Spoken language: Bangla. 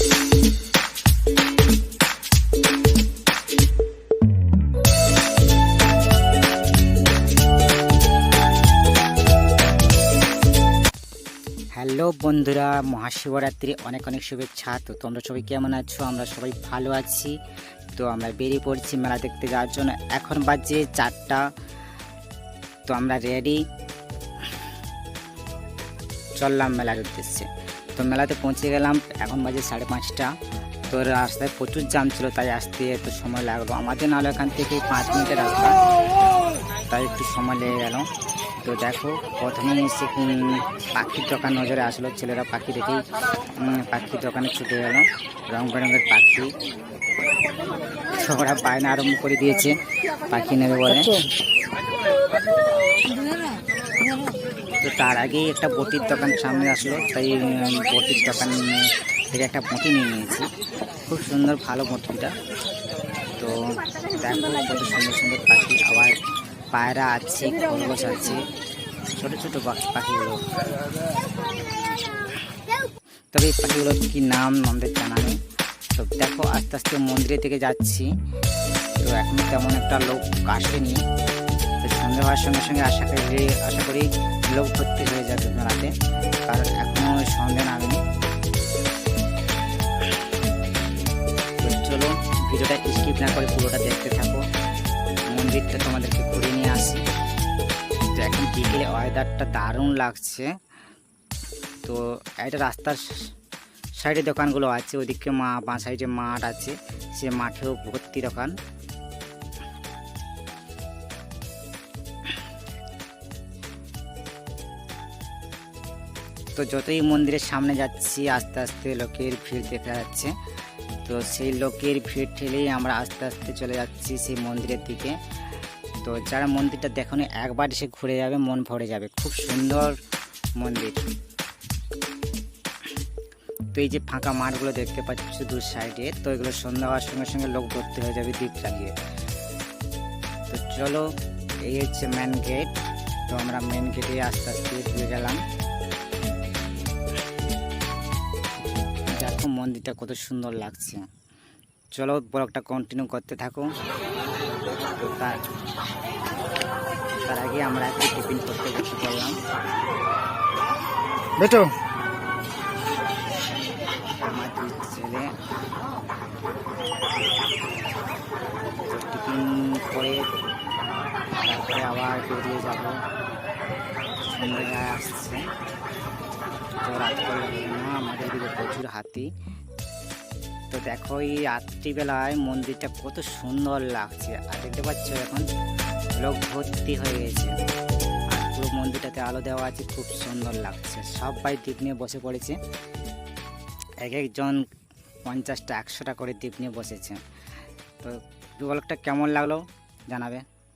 হ্যালো বন্ধুরা মহাশিবরাত্রি অনেক অনেক শুভেচ্ছা। তো তোমরা সবাই কেমন আছো? আমরা সবাই ভালো আছি। তো আমরা বেরিয়ে পড়ছি মেলা দেখতে যাওয়ার জন্য। এখন বাজে চারটা। তো আমরা রেডি চললাম মেলার উদ্দেশ্যে। তো মেলাতে পৌঁছে গেলাম, এখন বাজে সাড়ে পাঁচটা। তো রাস্তায় প্রচুর জাম ছিল, তাই আসতে একটু সময় লাগল। আমাদের নাহলে এখান থেকে পাঁচ মিনিটের রাস্তা, তাই একটু সময় লেগে গেল। তো দেখো, প্রথমে এসে পাখির দোকান নজরে আসলো, ছেলেরা পাখি দেখেই পাখির দোকানে ছুটে গেল। রং বেরঙের পাখি ছোকরা বায়না আরম্ভ করে দিয়েছে, পাখি নেবে বলে। তো তার আগেই একটা বটির দোকান সামনে আসলো। তাই বটির দোকান থেকে একটা বটি নিয়ে নিয়েছি। খুব সুন্দর, ভালো বটিটা। তো দেখো, কত সুন্দর সুন্দর পাখি। আবার পায়রা আছে, খরগোশ আছে, ছোটো ছোটো পাখি পাখিগুলো। তবে এই পাখিগুলোর কি নাম, আমাদের জানা নেই। তো দেখো, আস্তে আস্তে মন্দিরের থেকে যাচ্ছি। তো এখন তেমন একটা লোক আসেনি। তো হওয়ার সঙ্গে সঙ্গে আশা করি আশা করি লোক ভর্তি হয়ে যাবে মেলাতে কারণ এখনও সন্ধ্যা নামেনি। তো চলো, ভিডিওটা স্কিপ না করে পুরোটা দেখতে থাকো। মন্দিরটা তোমাদেরকে ঘুরে নিয়ে আসি। তো এখন বিকেলে ওয়েদারটা দারুণ লাগছে। তো একটা রাস্তার সাইডে দোকানগুলো আছে, ওদিকে মা, বাঁ সাইডে মাঠ আছে, সে মাঠেও ভর্তি দোকান। তো যতই মন্দিরের সামনে যাচ্ছি, আস্তে আস্তে লোকের ভিড় দেখা যাচ্ছে। তো সেই লোকের ভিড় ঠেলেই আমরা আস্তে আস্তে চলে যাচ্ছি সেই মন্দিরের দিকে। তো যারা মন্দিরটা দেখুন, একবার এসে ঘুরে যাবে, মন ভরে যাবে। খুব সুন্দর মন্দির। তো এই যে ফাঁকা মাঠগুলো দেখতে পাচ্ছ দু সাইডে, তো এগুলো সন্ধ্যা হওয়ার সঙ্গে সঙ্গে লোক ভর্তি হয়ে যাবে দ্বীপ জ্বালিয়ে। তো চলো, এই হচ্ছে মেন গেট তো আমরা মেন গেটে আস্তে আস্তে ঢুকে গেলাম। দেখো মন্দিরটা কত সুন্দর লাগছে। চলো ব্লগটা কন্টিনিউ করতে থাকো। তার তার আগে আমরা একটু টিফিন করতে বসে পড়লাম। বেটো। আমার দুই ছেলে। টিফিন করে তারপরে আবার বেরিয়ে যাব। সন্ধ্যা আসছে। তো রাত করে প্রচুর হাতি। তো দেখো এই রাত্রিবেলায় মন্দিরটা কত সুন্দর লাগছে। আর দেখতে পাচ্ছ এখন লোক ভর্তি হয়ে গেছে। আর পুরো মন্দিরটাতে আলো দেওয়া আছে, খুব সুন্দর লাগছে। সবাই দ্বীপ নিয়ে বসে পড়েছে। এক একজন পঞ্চাশটা, একশোটা করে দ্বীপ নিয়ে বসেছে। তো ব্লগটা কেমন লাগল জানাবে?